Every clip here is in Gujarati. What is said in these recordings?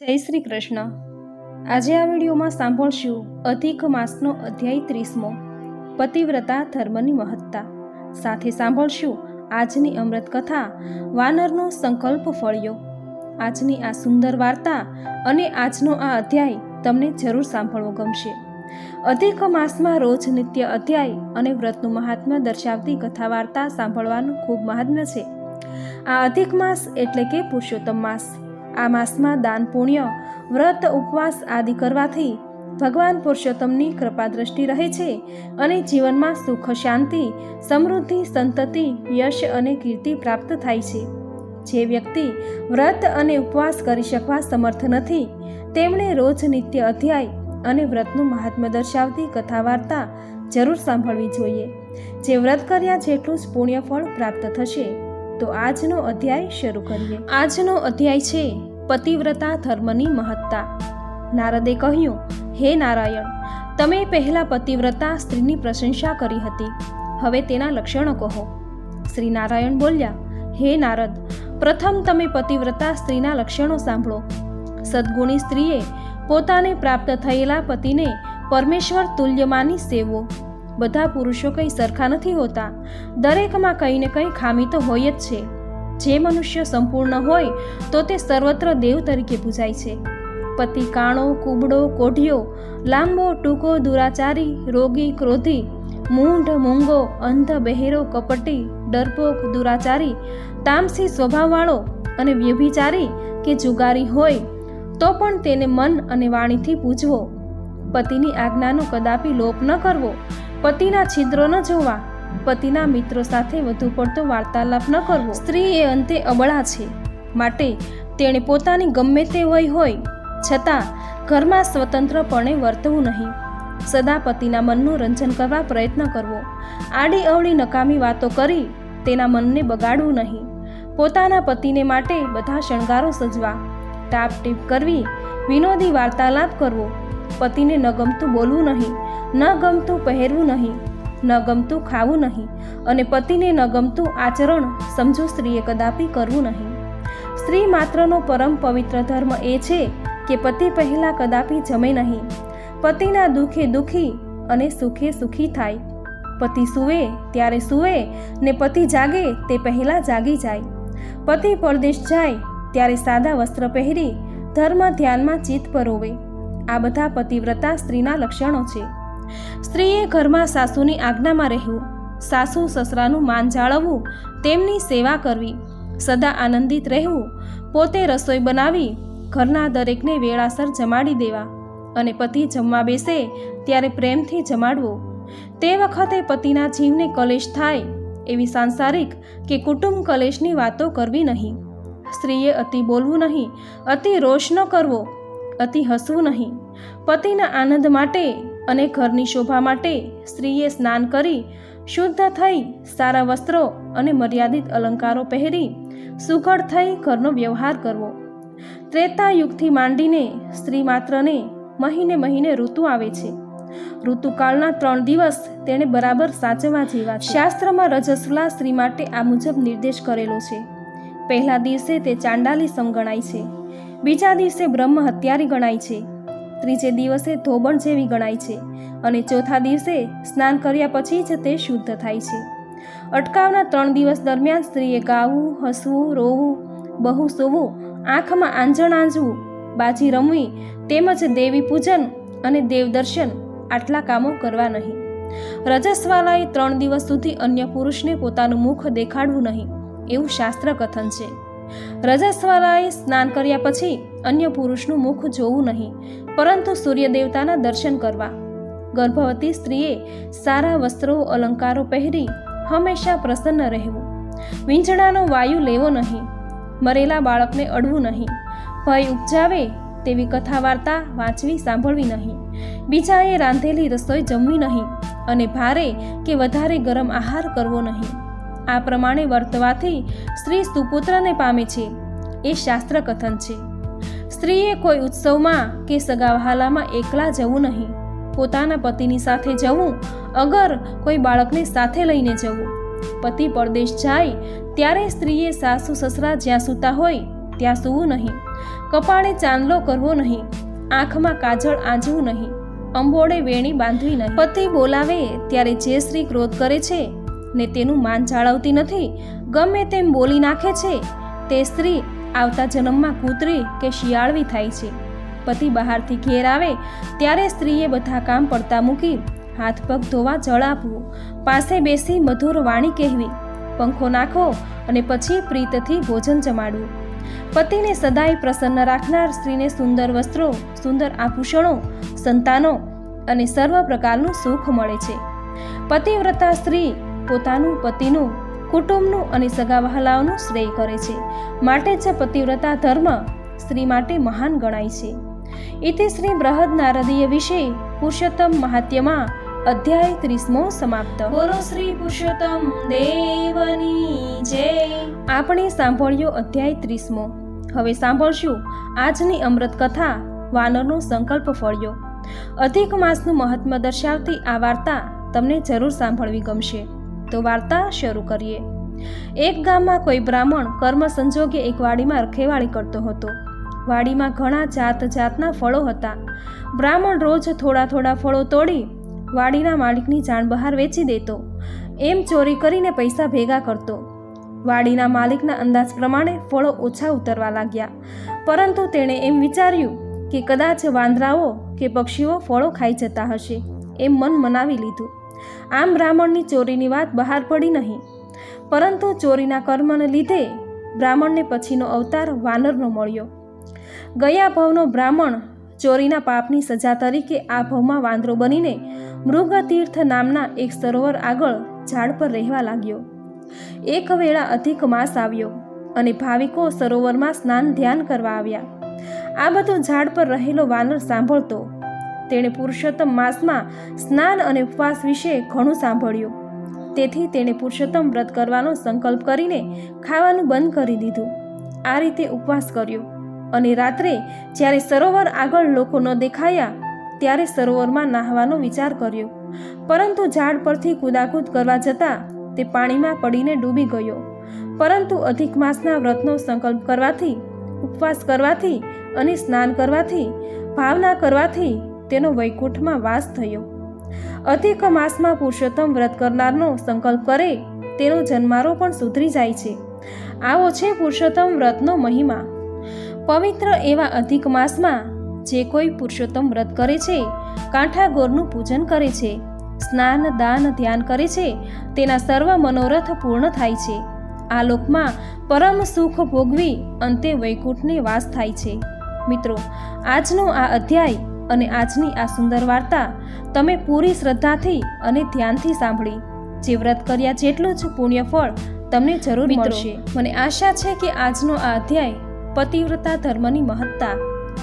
જય શ્રી કૃષ્ણ. આજે આ વિડીયોમાં સાંભળશું અધિક માસનો અધ્યાય ત્રીસમો, પતિવ્રતા ધર્મની મહત્તા. સાથે સાંભળશું આજની અમૃત કથા વાનરનો સંકલ્પ ફળ્યો. આજની આ સુંદર વાર્તા અને આજનો આ અધ્યાય તમને જરૂર સાંભળવો ગમશે. અધિક માસમાં રોજ નિત્ય અધ્યાય અને વ્રતનું મહાત્મ્ય દર્શાવતી કથા વાર્તા સાંભળવાનું ખૂબ મહાત્મ્ય છે. આ અધિક માસ એટલે કે પુરુષોત્તમ માસ. આ માસમાં દાન પુણ્ય, વ્રત, ઉપવાસ આદિ કરવાથી ભગવાન પુરુષોત્તમની કૃપા દ્રષ્ટિ રહે છે અને જીવનમાં સુખ, શાંતિ, સમૃદ્ધિ, સંતતિ, યશ અને કીર્તિ પ્રાપ્ત થાય છે. જે વ્યક્તિ વ્રત અને ઉપવાસ કરી શકવા સમર્થ નથી, તેમણે રોજ નિત્ય અધ્યાય અને વ્રતનું મહાત્મ્ય દર્શાવતી કથા વાર્તા જરૂર સાંભળવી જોઈએ. જે વ્રત કર્યા જેટલું જ પુણ્યફળ પ્રાપ્ત થશે. તો આજનો અધ્યાય શરૂ કરીએ. આજનો અધ્યાય છે પતિવ્રતા ધર્મની મહત્તા. નારદે કહ્યું, હે નારાયણ, તમે પહેલા પતિવ્રતા સ્ત્રીની પ્રશંસા કરી હતી. હવે તેના લક્ષણો કહો. શ્રી નારાયણ બોલ્યા, હે નારદ, પ્રથમ તમે પતિવ્રતા સ્ત્રીના લક્ષણો સાંભળો. સદ્ગુણી સ્ત્રીએ પોતાને પ્રાપ્ત થયેલા પતિને પરમેશ્વર તુલ્ય માની સેવો. બધા પુરુષો કંઈ સરખા નથી હોતા. દરેકમાં કંઈ ને કંઈ ખામી તો હોય જ છે. જે મનુષ્ય સંપૂર્ણ હોય, તો તે સર્વત્ર દેવ તરીકે પૂજાય છે. પતિ કાણો, કુબડો કોઢિયો લાંબો ટૂંકો દુરાચારી, રોગી, ક્રોધી, મૂંઢ, મૂંગો, અંધ, બહેરો, કપટી, ડરપોક, દુરાચારી, તામસી, સ્વભાવવાળો અને વ્યભિચારી કે જુગારી હોય, તો પણ તેને મન અને વાણીથી પૂજવો. પતિની આજ્ઞાનો કદાપી લોપ ન કરવો, પતિના છિદ્રો ન જોવા પતિના મિત્રો સાથે વધુ પડતો વાર્તાલાપ ન કરવો. સ્ત્રી એ અંતે અબળા છે. માટે તેણે પોતાની ગમે તે વય હોય, છતાં ઘરમાં સ્વતંત્રપણે વર્તવું નહીં. સદા પતિના મનનું રંજન કરવા પ્રયત્ન કરવો. આડી અવળી નકામી વાતો કરી તેના મનને બગાડવું નહીં. પોતાના પતિને માટે બધા શણગારો સજવા. ટાપ ટીપ કરવી, વિનોદી વાર્તાલાપ કરવો. પતિને ન ગમતું બોલવું નહીં, ન ગમતું પહેરવું નહીં. ન ગમતું ખાવું નહીં અને પતિને ન ગમતું આચરણ સમજો સ્ત્રીએ કદાપી કરવું નહીં. સ્ત્રી માત્રનો પરમ પવિત્ર ધર્મ એ છે કે પતિ પહેલાં કદાપી જમે નહીં. પતિના દુઃખે દુઃખી અને સુખે સુખી થાય. પતિ સૂવે ત્યારે સૂવે ને પતિ જાગે તે પહેલાં જાગી જાય. પતિ પરદેશ જાય ત્યારે સાદા વસ્ત્ર પહેરી ધર્મ ધ્યાનમાં ચિત્ત પરોવે. આ બધા પતિવ્રતા સ્ત્રીના લક્ષણો છે. સ્ત્રીએ ઘરમાં સાસુની આજ્ઞામાં રહેવું, સાસુ સસરાનું માન જાળવવું, તેમની સેવા કરવી, સદા આનંદિત રહેવું, પોતે રસોઈ બનાવી, ઘરના દરેકને વેળાસર જમાડી દેવા અને પતિ જમવા બેસે ત્યારે પ્રેમથી જમાડવો. તે વખતે પતિના જીવને કલેશ થાય એવી સાંસારિક કે કુટુંબ કલેશની વાતો કરવી નહીં. સ્ત્રીએ અતિ બોલવું નહીં, અતિ રોષ ન કરવો, અતિ હસવું નહીં. પતિના આનંદ માટે અને ઘરની શોભા માટે સ્ત્રીએ સ્નાન કરી, શુદ્ધ થઈ, સારા વસ્ત્રો અને મર્યાદિત અલંકારો પહેરી, સુઘડ થઈ ઘરનો વ્યવહાર કરવો. ત્રેતા યુગથી માંડીને સ્ત્રી માત્રને મહિને મહિને ઋતુ આવે છે. ઋતુકાળના ત્રણ દિવસ તેણે બરાબર સાચવવા જેવા શાસ્ત્રમાં રજસ્વલા સ્ત્રી માટે આ મુજબ નિર્દેશ કરેલો છે. પહેલા દિવસે તે ચાંડાલી સમ ગણાય છે. બીજા દિવસે બ્રહ્મ હત્યારી ગણાય છે. ત્રીજે દિવસે ધોબણ જેવી ગણાય છે અને ચોથા દિવસે સ્નાન કર્યા પછી જ તે શુદ્ધ થાય છે. અટકાવના ત્રણ દિવસ દરમિયાન સ્ત્રીએ ગાવું, હસવું, રોવું, બહુ સોવું, આંખમાં આંજણ આંજવું, બાજી રમવી, તેમજ દેવી પૂજન અને દેવદર્શન આટલા કામો કરવા નહીં. રજસ્વાલાએ ત્રણ દિવસ સુધી અન્ય પુરુષને પોતાનું મુખ દેખાડવું નહીં એવું શાસ્ત્ર કથન છે. રજસ્વાલાએ સ્નાન કર્યા પછી અન્ય પુરુષનું મુખ જોવું નહીં પરંતુ સૂર્ય દેવતાના દર્શન કરવા. ગર્ભવતી સ્ત્રીએ સારા વસ્ત્રો, અલંકારો પહેરી હંમેશા પ્રસન્ન રહેવું. વીંછણાનો વાયુ લેવો નહીં. મરેલા બાળકને અડવું નહીં. ભય ઉપજાવે તેવી કથા વાર્તા વાંચવી સાંભળવી નહીં. બીજાએ રાંધેલી રસોઈ જમવી નહીં અને ભારે કે વધારે ગરમ આહાર કરવો નહીં. આ પ્રમાણે વર્તવાથી સ્ત્રી સુપુત્રને પામે છે. એ શાસ્ત્ર કથન છે. સ્ત્રીએ કોઈ ઉત્સવમાં કે સગાવહાલામાં એકલા જવું નહીં. પોતાના પતિની સાથે જવું, અગર કોઈ બાળકને સાથે લઈને જવું. પતિ પરદેશ જાય, ત્યારે સ્ત્રીએ સાસુ સસરા જ્યાં સૂતા હોય, ત્યાં સૂવું નહીં. કપાળે ચાંદલો કરવો નહીં, આંખમાં કાજળ આંજવું નહીં અંબોડે વેણી બાંધવી નહીં. પતિ બોલાવે ત્યારે જે સ્ત્રી ક્રોધ કરે છે, ને તેનું માન જાળવતી નથી, ગમે તેમ બોલી નાખે છે, તે સ્ત્રી આવતા જન્મમાં કૂતરી કે શિયાળવી થાય છે. પતિ બહારથી ઘેર આવે, ત્યારે સ્ત્રીએ બધા કામ પડતા મૂકી હાથ પગ ધોવા જળ આપવું, પાસે બેસી મધુર વાણી કહેવી, પંખો નાખો અને પછી પ્રીતથી ભોજન જમાડવું. પતિને સદાય પ્રસન્ન રાખનાર સ્ત્રીને સુંદર વસ્ત્રો, સુંદર આભૂષણો, સંતાનો અને સર્વ પ્રકારનું સુખ મળે છે. પતિવ્રતા સ્ત્રી પોતાનું પતિનું કુટુંબનું અને સગા વહાલાઓનું શ્રેય કરે છે. માટે જ પતિવ્રતા ધર્મ સ્ત્રી માટે મહાન ગણાય છે. ઇતિ શ્રી બૃહદ નારદીય વિશે પુરુષોત્તમ મહાત્યમાં અધ્યાય ત્રીસમો સમાપ્ત. બોલો શ્રી પુરુષોત્તમ દેવની જય. આપણે સાંભળ્યો અધ્યાય ત્રીસમો. હવે સાંભળશું આજની અમૃત કથા વાનરનો સંકલ્પ ફળ્યો. અધિક માસનું મહત્વ દર્શાવતી આ વાર્તા તમને જરૂર સાંભળવી ગમશે. તો વાર્તા શરૂ કરીએ. એક ગામમાં કોઈ બ્રાહ્મણ કર્મ સંજોગે એક વાડીમાં રખેવાળી કરતો હતો. વાડીમાં ઘણા જાત જાતના ફળો હતા. બ્રાહ્મણ રોજ થોડા થોડા ફળો તોડી વાડીના માલિકની જાણ બહાર વેચી દેતો. એમ ચોરી કરીને પૈસા ભેગા કરતો. વાડીના માલિકના અંદાજ પ્રમાણે ફળો ઓછા ઉતરવા લાગ્યા. પરંતુ તેણે એમ વિચાર્યું કે કદાચ વાંદરાઓ કે પક્ષીઓ ફળો ખાઈ જતા હશે. એમ મન મનાવી લીધું. આમ બ્રાહ્મણની ચોરીની વાત બહાર પડી નહીં. પરંતુ ચોરીના કર્મને લીધે બ્રાહ્મણને પછીનો અવતાર વાનરનો મળ્યો. ગયા ભવનો બ્રાહ્મણ ચોરીના પાપની સજા તરીકે આ ભવમાં વાંદરો બનીને મૃગતીર્થ નામના એક સરોવર આગળ ઝાડ પર રહેવા લાગ્યો. એક વેળા અધિક માસ આવ્યો અને ભાવિકો સરોવરમાં સ્નાન ધ્યાન કરવા આવ્યા. આ બધું ઝાડ પર રહેલો વાનર સાંભળતો તેણે પુરુષોત્તમ માસમાં સ્નાન અને ઉપવાસ વિશે ઘણું સાંભળ્યું. તેથી તેણે પુરુષોત્તમ વ્રત કરવાનો સંકલ્પ કરીને ખાવાનું બંધ કરી દીધું. આ રીતે ઉપવાસ કર્યો. અને રાત્રે જ્યારે સરોવર આગળ લોકો ન દેખાયા, ત્યારે સરોવરમાં નાહવાનો વિચાર કર્યો. પરંતુ ઝાડ પરથી કૂદાકૂદ કરવા જતાં તે પાણીમાં પડીને ડૂબી ગયો. પરંતુ અધિક માસના વ્રતનો સંકલ્પ કરવાથી, ઉપવાસ કરવાથી અને સ્નાન કરવાથી, ભાવના કરવાથી તેનો વૈકુંઠમાં વાસ થયો. અધિક માસમાં પુરુષોત્તમ વ્રત કરનારનો સંકલ્પ કરે તેનો જન્મારો પણ સુધરી જાય છે. આવો છે પુરુષોત્તમ વ્રતનો મહિમા. પવિત્ર એવા અધિક માસમાં જે કોઈ પુરુષોત્તમ વ્રત કરે છે, કાંઠા ગોરનું પૂજન કરે છે, સ્નાન, દાન, ધ્યાન કરે છે, તેના સર્વ મનોરથ પૂર્ણ થાય છે. આ લોકમાં પરમ સુખ ભોગવી અંતે વૈકુંઠને વાસ થાય છે. મિત્રો, આજનો આ અધ્યાય અને આજની આ સુંદર વાર્તા તમે પૂરી શ્રદ્ધાથી અને ધ્યાનથી સાંભળી. જે વ્રત કર્યા જેટલું જ પુણ્ય ફળ તમને જરૂર મળશે. મને આશા છે કે આજનો આ અધ્યાય પતિવ્રતા ધર્મની મહત્તા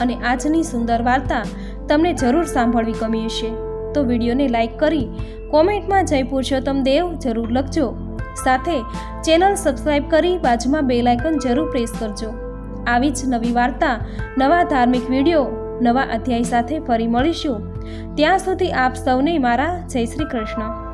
અને આજની સુંદર વાર્તા તમને જરૂર સાંભળવી ગમી હશે. તો વિડીયોને લાઇક કરી કોમેન્ટમાં જય પુરુષોત્તમ દેવ જરૂર લખજો. સાથે ચેનલ સબસ્ક્રાઇબ કરી બાજુમાં બેલ આઇકન જરૂર પ્રેસ કરજો. આવી જ નવી વાર્તા નવા ધાર્મિક વીડિયો નવા અધ્યાય સાથે ફરી મળીશું. ત્યાં સુધી આપ સૌને મારા જય શ્રી કૃષ્ણ.